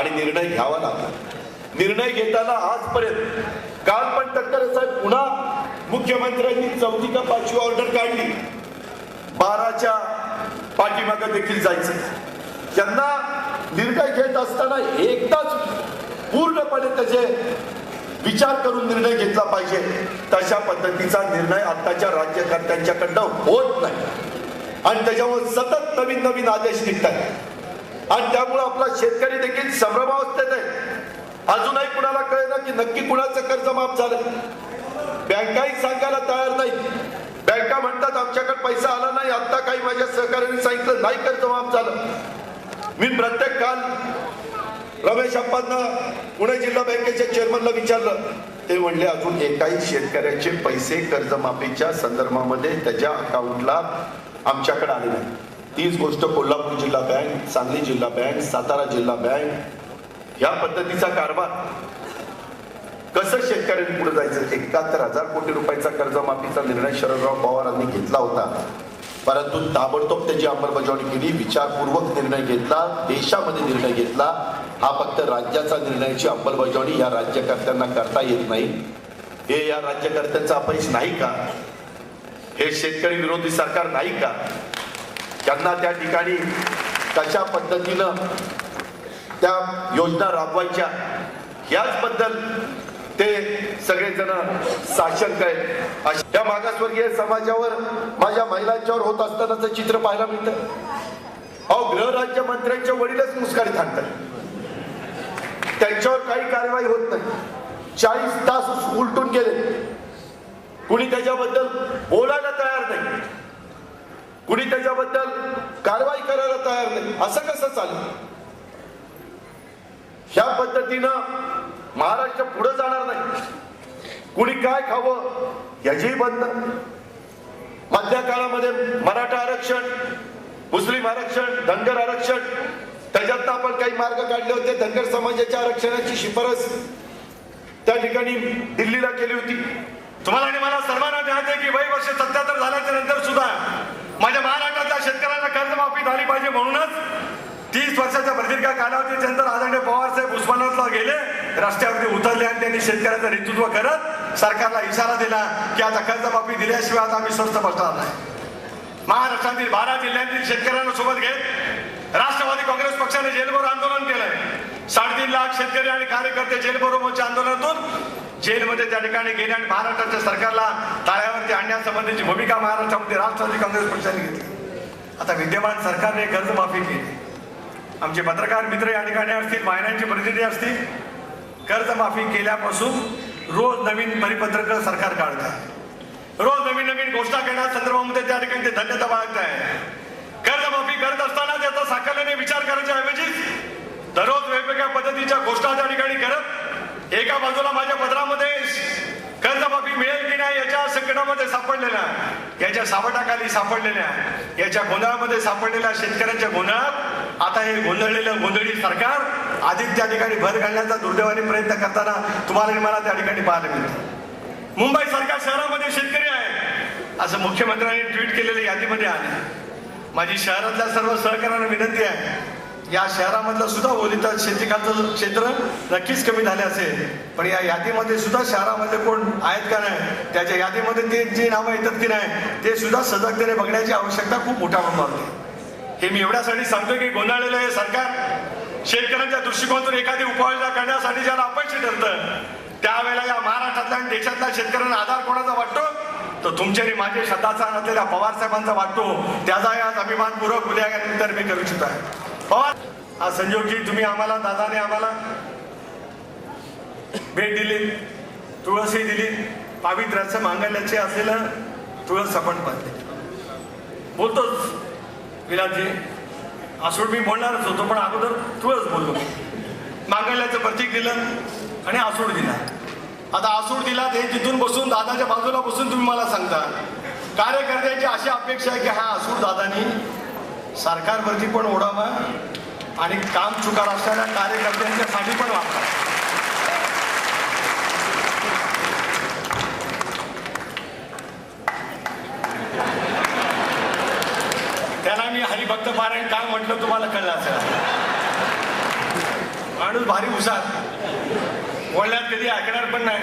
आणि निर्णय घ्यावा लागला. निर्णय घेताना आजपर्यंत काल पण टक्कर साहेब पुन्हा मुख्यमंत्र्यांनी चौथी का पाचवी ऑर्डर काढली. बाराच्या पाठीमागं देखील जायचं. त्यांना निर्णय घेत असताना एकदाच पूर्णपणे त्याचे विचार करून निर्णय घेतला पाहिजे. तशा पद्धतीचा निर्णय आताच्या राज्यकर्त्यांच्याकडनं होत नाही. आणि त्याच्यामुळे सतत नवीन नवीन आदेश निघतात आणि त्यामुळे आपला शेतकरी देखील संभ्रमावस्थेत आहे अजूनही कुणाला कळेना की नक्की कुणाचं कर्ज माफ झालं बँकाही सांगायला तयार नाही बँका म्हणतात आमच्याकडे पैसा आला नाही आता काही माझ्या सहकार्याने सांगितलं नाही कर्ज माफ झालं. मी प्रत्येक काल रमेश अप्पांना पुणे जिल्हा बँकेच्या चेअरमनला विचारलं. ते म्हणले अजून एकाही शेतकऱ्याचे पैसे कर्जमाफीच्या संदर्भामध्ये त्याच्या अकाउंटला आमच्याकडे आले नाही तीच गोष्ट कोल्हापूर जिल्हा बँक सांगली जिल्हा बँक सातारा जिल्हा बँक ह्या पद्धतीचा कारभार. कसं शेतकऱ्यांनी पुढे जायचं? एकाहत्तर हजार कोटी रुपयाचा कर्जमाफीचा निर्णय शरदराव पवारांनी घेतला होता. परंतु ताबडतोब त्याची अंमलबजावणी केली विचारपूर्वक निर्णय घेतला देशामध्ये निर्णय घेतला. हा फक्त राज्याचा निर्णयाची अंमलबजावणी या राज्यकर्त्यांना करता येत नाही. हे या राज्यकर्त्यांचा अपयश नाही का? हे शेतकरी विरोधी सरकार नाही का? त्यांना त्या ठिकाणी कशा पद्धतीनं त्या योजना राबवायच्या याचबद्दल ते सगळेजण साशंक आहेत. अशा- या मागासवर्गीय समाजावर माझ्या महिलांच्यावर होत असतानाचं चित्र पाहायला मिळतं. अहो गृहराज्य मंत्र्यांच्या वडीलच मुस्कारी थांबतात. त्यांच्यावर काही कारवाई होत नाही. चाळीस तास उलटून गेले. कुणी त्याच्याबद्दल बोलायला तयार नाही. कुणी त्याच्याबद्दल कारवाई करायला तयार नाही. असं कसं चालेल? ह्या पद्धतीनं महाराष्ट्र पुढे जाणार नाही. कुणी काय खावं याचीही बंद. मधल्या काळामध्ये मराठा आरक्षण मुस्लिम आरक्षण धनगर आरक्षण त्याच्यात आपण काही मार्ग काढले होते. धनगर समाजाच्या आरक्षणाची शिफारस त्या ठिकाणी दिल्लीला केली होती. तुम्हाला आणि मला सर्वांना ध्यान आहे की वय वर्ष सत्याहत्तर झाल्याच्यानंतर सुद्धा माझ्या महाराष्ट्रातल्या शेतकऱ्यांना कर्जमाफी झाली पाहिजे म्हणूनच तीस वर्षाच्या प्रदीर्घ कालावधीच्या नंतर आदरणीय पवार साहेब उस्मानाबादला गेले रस्त्यावरती उतरले आणि त्यांनी शेतकऱ्याचं नेतृत्व करत सरकारला इशारा दिला की आता कर्जमाफी दिल्याशिवाय आता आम्ही स्वस्त बसणार नाही. महाराष्ट्रातील बारा जिल्ह्यातील शेतकऱ्यांना सोबत घेत राष्ट्रवादी काँग्रेस पक्षाने जेलभर आंदोलन केलंय. साडेतीन लाख शेतकरी आणि कार्यकर्ते जेलभरो मोर्चा आंदोलनातून जेलमध्ये त्या ठिकाणी गेले आणि महाराष्ट्राच्या सरकारला ताळ्यावरती आणण्यासंबंधीची भूमिका महाराष्ट्रामध्ये राष्ट्रवादी काँग्रेस पक्षाने घेतली. आता विद्यमान सरकारने कर्जमाफी केली. आमचे पत्रकार मित्र या ठिकाणी असतील महिलांचे प्रतिनिधी असतील कर्जमाफी केल्यापासून रोज नवीन परिपत्रक सरकार काढत आहे रोज नवीन नवीन घोषणा करण्यासंदर्भामध्ये त्या ठिकाणी ते धन्यता बाळगत आहे कर्जमाफी करत असताना त्याचा साकल्याने विचार करायच्या ऐवजी दररोज वेगवेगळ्या पद्धतीच्या घोषणा त्या ठिकाणी करत एका बाजूला माझ्या पत्रामध्ये कर्जमाफी मिळेल की नाही याच्या संकटामध्ये सापडलेल्या याच्या सावटाखाली सापडलेल्या याच्या गोंधळामध्ये सापडलेल्या शेतकऱ्यांच्या गोंधळात आता हे गोंधळलेलं गोंधळी सरकार अधिक त्या ठिकाणी भर घालण्याचा दुर्दैवाने प्रयत्न करताना तुम्हाला आणि मला त्या ठिकाणी पाहायला मिळतं. मुंबई सरकार शहरामध्ये शेतकरी आहे. असं मुख्यमंत्र्यांनी ट्विट केलेल्या यादीमध्ये आले माझी शहरातल्या सर्व सहकाऱ्यांना विनंती आहे. या शहरामधलं सुद्धा ओलिता शेतीखालचं क्षेत्र नक्कीच कमी झाले असेल. पण या यादीमध्ये सुद्धा शहरामध्ये कोण आहेत का नाही त्याच्या यादीमध्ये ते जी नावं येतात की नाही ते सुद्धा सजगतेने बघण्याची आवश्यकता खूप मोठ्या प्रमाणात हे मी एवढ्यासाठी सांगतो की गोंधळलेलं हे सरकार. शेतकऱ्यांच्या दृष्टिकोनातून एखादी उपाययोजना करण्यासाठी ज्याला अपयशी ठरतं त्यावेळेला या महाराष्ट्रातल्या आणि देशातल्या शेतकऱ्यांना आधार कोणाचा वाटतो? तर तुमच्या आणि माझे श्रद्धाचा नसलेल्या पवार साहेबांचा वाटतो. त्याचा आज अभिमानपूर्वक उद्या तर मी करू इच्छित आहे. पवार हा संजोगजी तुम्ही आम्हाला दादाने आम्हाला भेट दिली तुळसही दिली पावित्र्याचं मांगल्याचे असलेलं तुळस आपण पाहते बोलतोच विलासजी आसूड मी बोलणारच होतो पण अगोदर तुळस बोललो. मांगल्याचं प्रतीक दिलं आणि आसूड दिला. आता आसूड दिला ते तिथून बसून दादाच्या बाजूला बसून तुम्ही मला सांगता. कार्यकर्त्याची अशी अपेक्षा आहे की हा आसूड दादानी सरकारवरती पण ओढावा आणि काम चुकार असणाऱ्या कार्यकर्त्यांच्यासाठी पण वापरा त्यांना मी हरिभक्त पारायण काय म्हटलं तुम्हाला कळलं असेल? माणूस भारी उसात बोलण्यात कधी ऐकणार पण नाही.